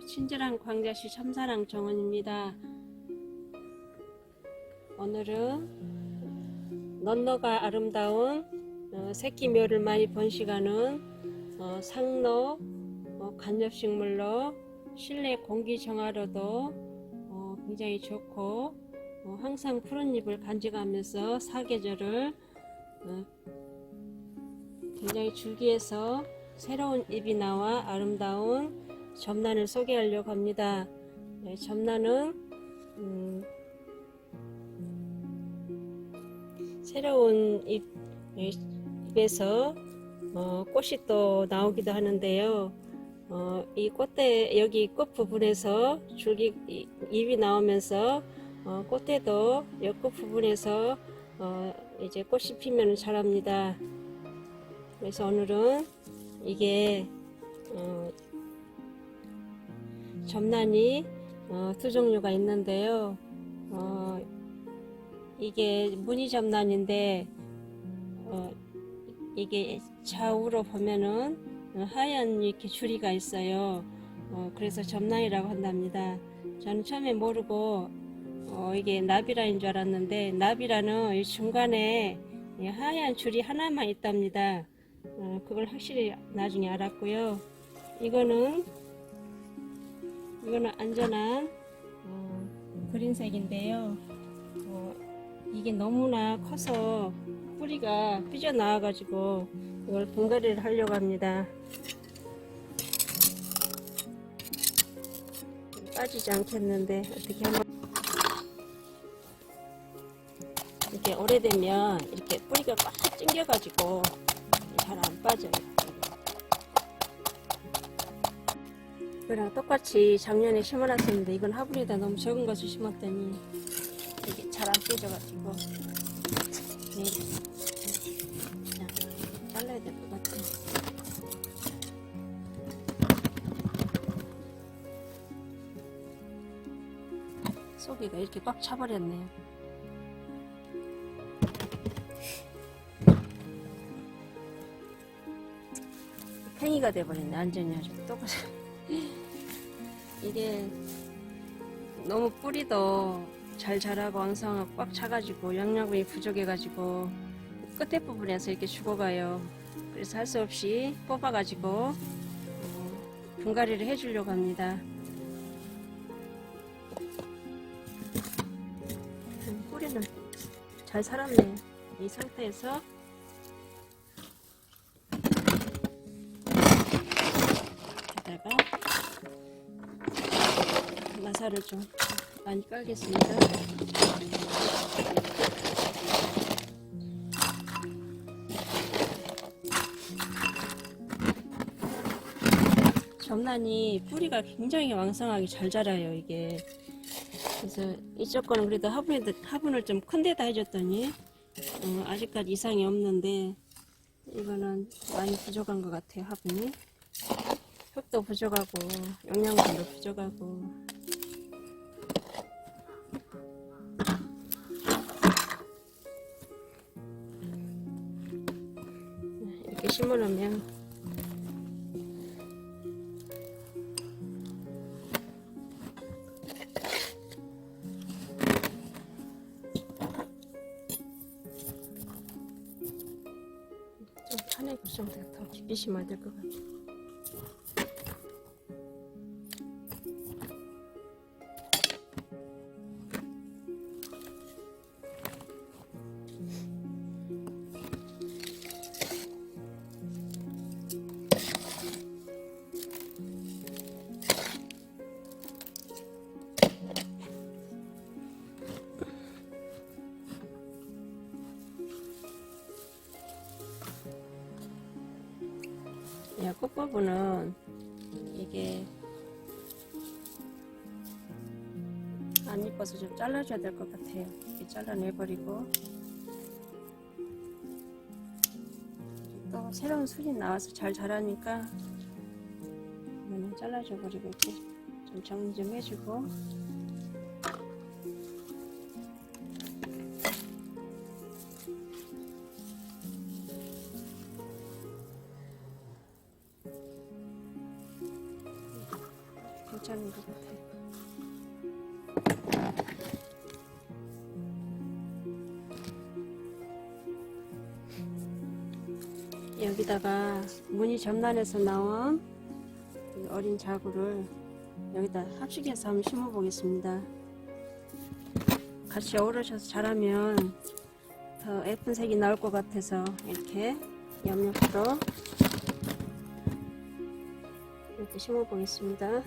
친절한 광자시 참사랑 정원입니다. 오늘은 넌너가 아름다운 어, 새끼묘를 많이 번식하는 어, 상로 어, 간접식물로 실내 공기 정화로도 어, 굉장히 좋고 어, 항상 푸른 잎을 간직하면서 사계절을 어, 굉장히 줄기에서 새로운 잎이 나와 아름다운 점란을 소개하려고 합니다. 네, 점란은 음, 새로운 잎, 잎에서 어, 꽃이 또 나오기도 하는데요. 어, 이 꽃대 여기 꽃 부분에서 줄기 이- 잎이 나오면서 어, 꽃대도 옆꽃 부분에서 어, 이제 꽃이 피면 자랍니다. 그래서 오늘은 이게 어, 점란이 어, 두 종류가 있는데요. 어, 이게 무늬 점란인데 어, 이게 좌우로 보면은 어, 하얀 이렇게 줄이가 있어요. 어, 그래서 점란이라고 한답니다. 저는 처음에 모르고 어, 이게 나비라인 줄 알았는데 나비라는 이 중간에 이 하얀 줄이 하나만 있답니다. 어, 그걸 확실히 나중에 알았고요. 이거는 이거는 안전한 어, 그린색인데요. 어, 이게 너무나 커서 뿌리가 삐져 나와가지고 이걸 분갈이를 하려고 합니다. 빠지지 않겠는데 어떻게 한번 이렇게 오래되면 이렇게 뿌리가 꽉 찡겨가지고 잘 안 빠져요. 이거랑 똑같이 작년에 심어놨었는데 이건 화분에다 너무 적은 것을 심었더니 이게 잘안 빼져가지고 네. 자, 잘라야 될 것 같아요. 속이가 이렇게 꽉 차버렸네요. 팽이가 돼버렸네 완전히 아주 똑같이 이게 너무 뿌리도 잘 자라고 왕성하고 꽉 차가지고 영양분이 부족해가지고 끝에 부분에서 이렇게 죽어가요. 그래서 할 수 없이 뽑아가지고 어, 분갈이를 해주려고 합니다. 음, 뿌리는 잘 살았네요 이 상태에서 마사를 좀 많이 깔겠습니다. 점란이 뿌리가 굉장히 왕성하게 잘 자라요 이게. 그래서 이쪽 거는 그래도 화분에, 화분을 좀 큰 데다 해줬더니 어, 아직까지 이상이 없는데 이거는 많이 부족한 것 같아요 화분이. 흙도 부족하고 영양분도 부족하고 이렇게 심어놓으면 좀 판에 좀더 깊이 심어야 될 것 같아요. 야, 꽃바구는 이게 안 이뻐서 좀 잘라줘야 될 것 같아요. 이렇게 잘라내버리고 또 새로운 순이 나와서 잘 자라니까 잘라줘 버리고 이렇게 좀 정리 좀 해주고 여기다가 무늬 점란에서 나온 이 어린 자구를 여기다 합식해서 한번 심어 보겠습니다. 같이 어우러져서 자라면 더 예쁜 색이 나올 것 같아서 이렇게 옆옆으로 이렇게 심어 보겠습니다.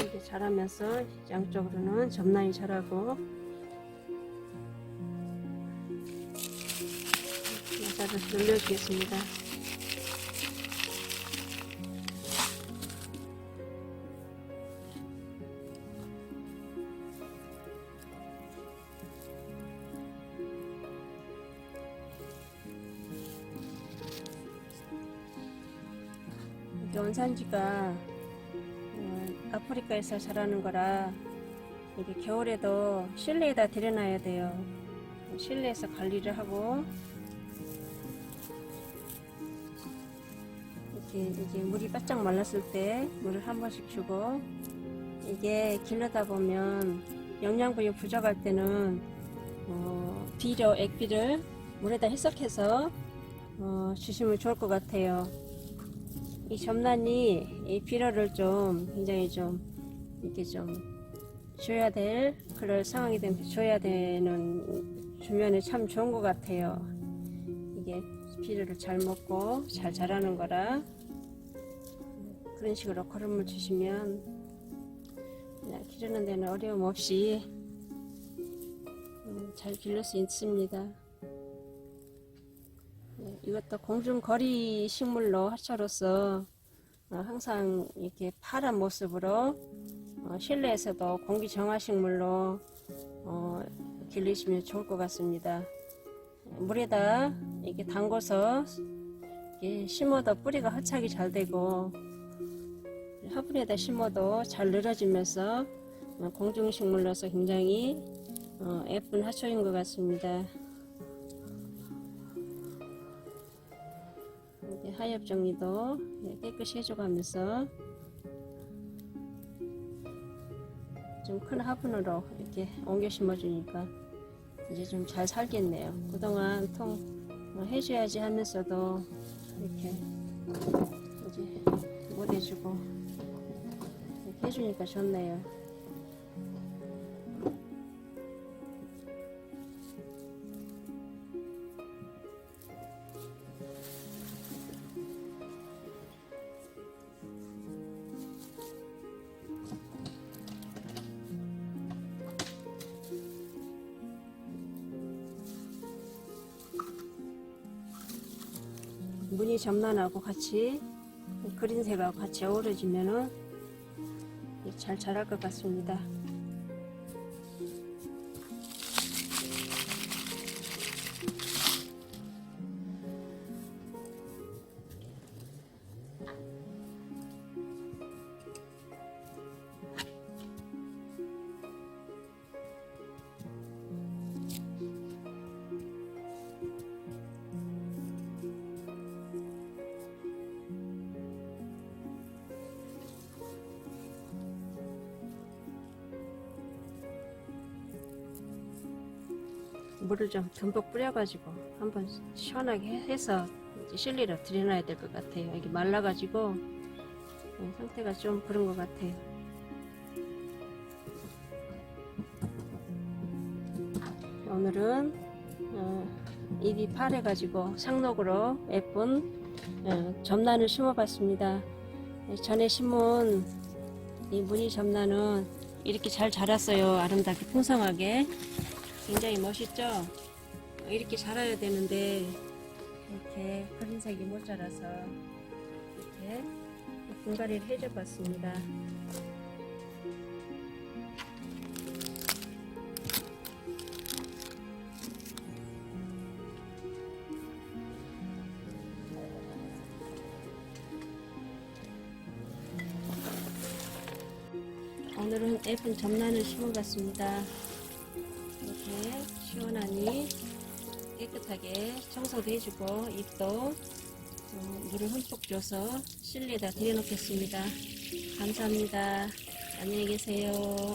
이렇게 자라면서 양쪽으로는 점란이 자라고 이게 원산지가 어, 아프리카에서 자라는 거라 이게 겨울에도 실내에다 들여놔야 돼요. 실내에서 관리를 하고 이렇게 이제 물이 바짝 말랐을 때 물을 한 번씩 주고 이게 길러다 보면 영양분이 부족할 때는 어, 비료, 액비를 물에다 희석해서 어, 주시면 좋을 것 같아요. 이 점란이 이 비료를 좀 굉장히 좀 이렇게 좀 줘야 될 그럴 상황이 되면 줘야 되는 주면은 참 좋은 것 같아요. 이게 비료를 잘 먹고 잘 자라는 거라 그런 식으로 거름을 주시면 그냥 기르는 데는 어려움 없이 음, 잘 기를 수 있습니다. 네, 이것도 공중거리 식물로 하차로서 어, 항상 이렇게 파란 모습으로 어, 실내에서도 공기 정화 식물로 어, 길리시면 좋을 것 같습니다. 물에다 이렇게 담궈서 이렇게 심어도 뿌리가 허착이 잘 되고 화분에다 심어도 잘 늘어지면서 어, 공중식물로서 굉장히 어, 예쁜 하초인 것 같습니다. 하엽 정리도 예, 깨끗이 해줘가면서 좀 큰 화분으로 이렇게 옮겨 심어주니까 이제 좀 잘 살겠네요. 그동안 통 어, 해줘야지 하면서도 이렇게 이제 못 해주고 이렇게 해주니까 좋네요. 무늬 점란하고 같이 그린색하고 같이 어우러지면은 잘 자랄 것 같습니다. 물을 좀 듬뿍 뿌려가지고 한번 시원하게 해- 해서 실리로 들여놔야 될 것 같아요. 이게 말라가지고 어, 상태가 좀 그런 것 같아요. 오늘은 어, 입이 파래가지고 상록으로 예쁜 어, 점란을 심어봤습니다. 네, 전에 심은 이 무늬 점란은 이렇게 잘 자랐어요. 아름답게 풍성하게. 굉장히 멋있죠? 이렇게 자라야 되는데 이렇게 그린색이 못 자라서 이렇게 분갈이를 해줘 봤습니다. 오늘은 예쁜 점란을 심어봤습니다. 깨끗하게 청소도 해주고 잎도 어, 물을 흠뻑 줘서 실내에다 들여놓겠습니다. 감사합니다. 안녕히 계세요.